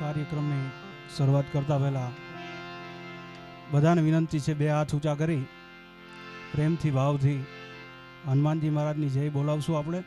કાર્યક્રમની શરૂઆત કરતા પહેલા બધાને વિનંતી છે બે હાથ ઊંચા કરી, પ્રેમથી, ભાવથી હનુમાનજી મહારાજની જય બોલાવશું આપણે.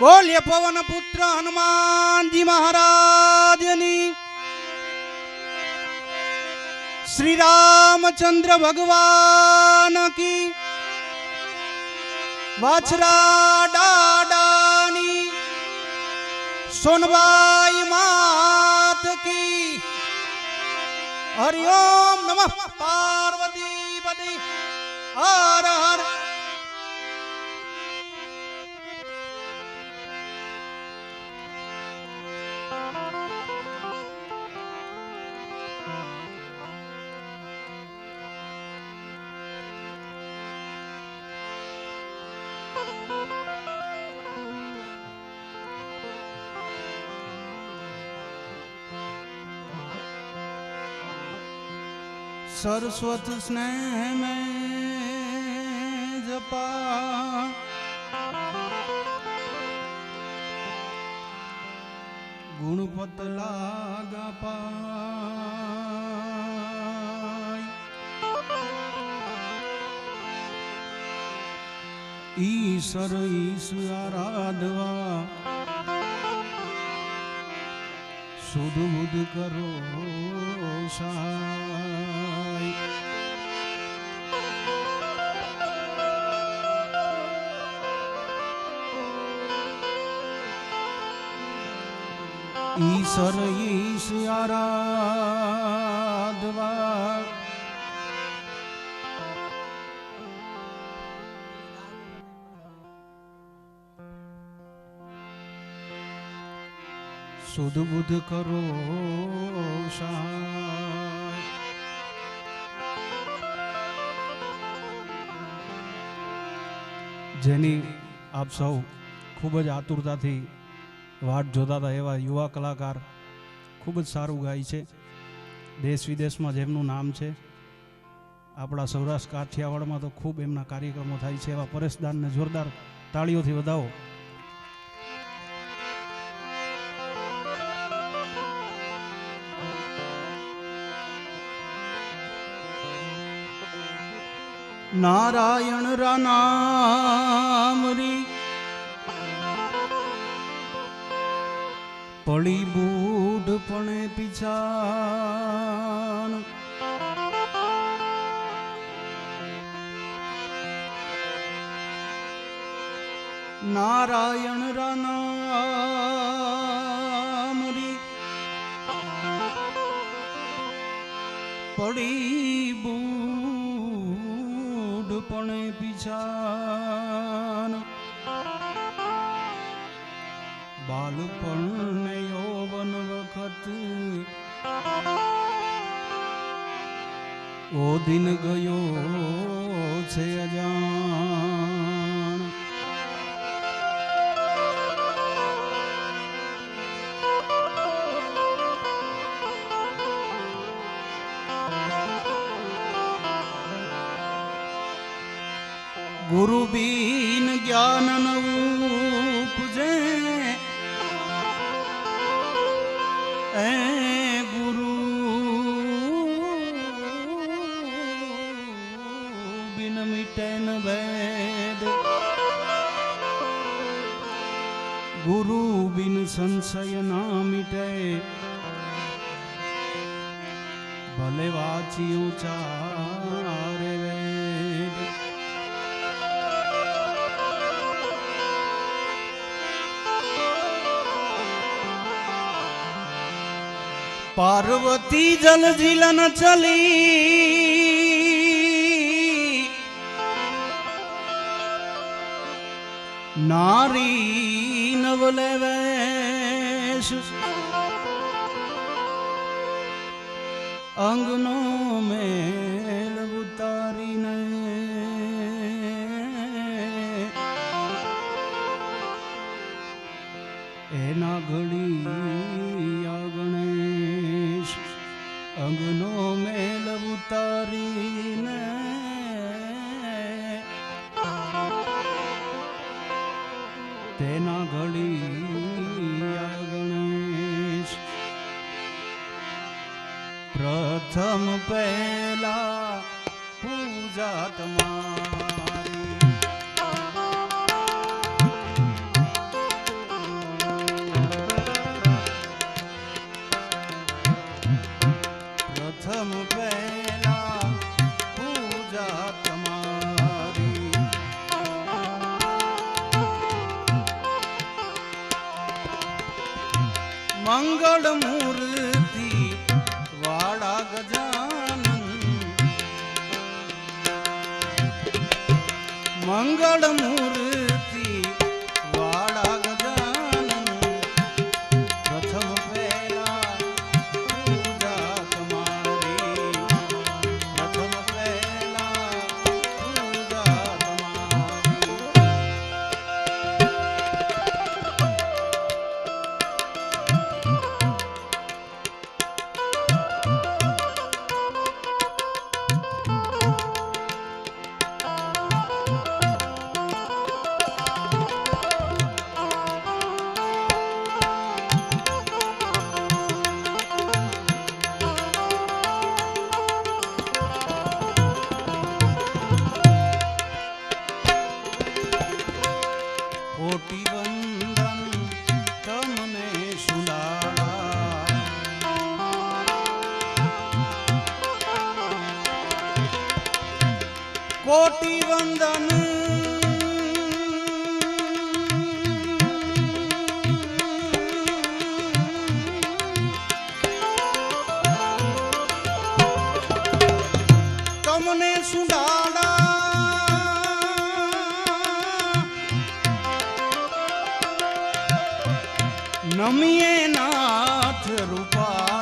બોલ્ય પવન પુત્ર હનુમાનજી મહારાજની. શ્રી રામચંદ્ર ભગવાન કી વાછરા ડાડાની સોનબાઈ માત કી. હરિઓમ નમઃ પાર્વતી પતિ હર હર સરસ્વત સ્નેહ મે જપા. ગુણપત લાગ ઈશ્વર ઈશ્વર આરાધવા. સુધ બુધ કરો સા ઈશ્વર ઈશ આરાધવા. સુધ બુધ કરો જેની આપ સૌ ખૂબ જ આતુરતાથી વાટ જોતા હતા એવા યુવા કલાકાર. ખૂબ જ સારું ગાય છે. દેશ વિદેશમાં જેમનું નામ છે. આપણા સૌરાષ્ટ્ર કાઠિયાવાડમાં તો ખૂબ એમના કાર્યક્રમો થાય છે. એવા પરેશદાનને જોરદાર તાળીઓથી વધાવો. નારાયણ રાનામરી પડી બૂઢ પણે પીછાણ. નારાયણ રાનામરી પડી બૂઢ પણે પીછાન બાલપણ વખત ઓ દિન ગયો છે અજાણ. ગુરુ બીન જ્ઞાન નવું સંશય ના મિટે ભલે વાંચી ઉચારે. પાર્વતી જલ જીલન ચલી. નારી નવલે બક્ષિસ અંગનો મેલ ઉતારીને એના ઘડી ગણેશ અંગનો મેલ ઉતારીને તેના ઘડી પ્રથમ પહેલા પૂજા તમારી પ્રથમ પહેલા પૂજા તમારી தாளமூ નમીએ નાથ રૂપા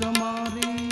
નાથ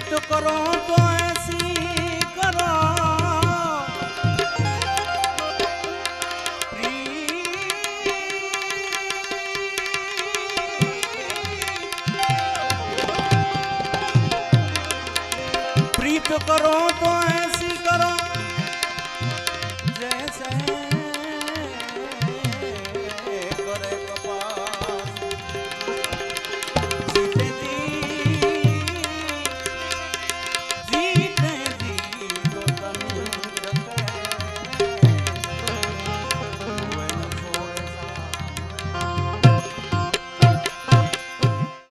પ્રીત કરો તો એસી કરો. પ્રીત કરો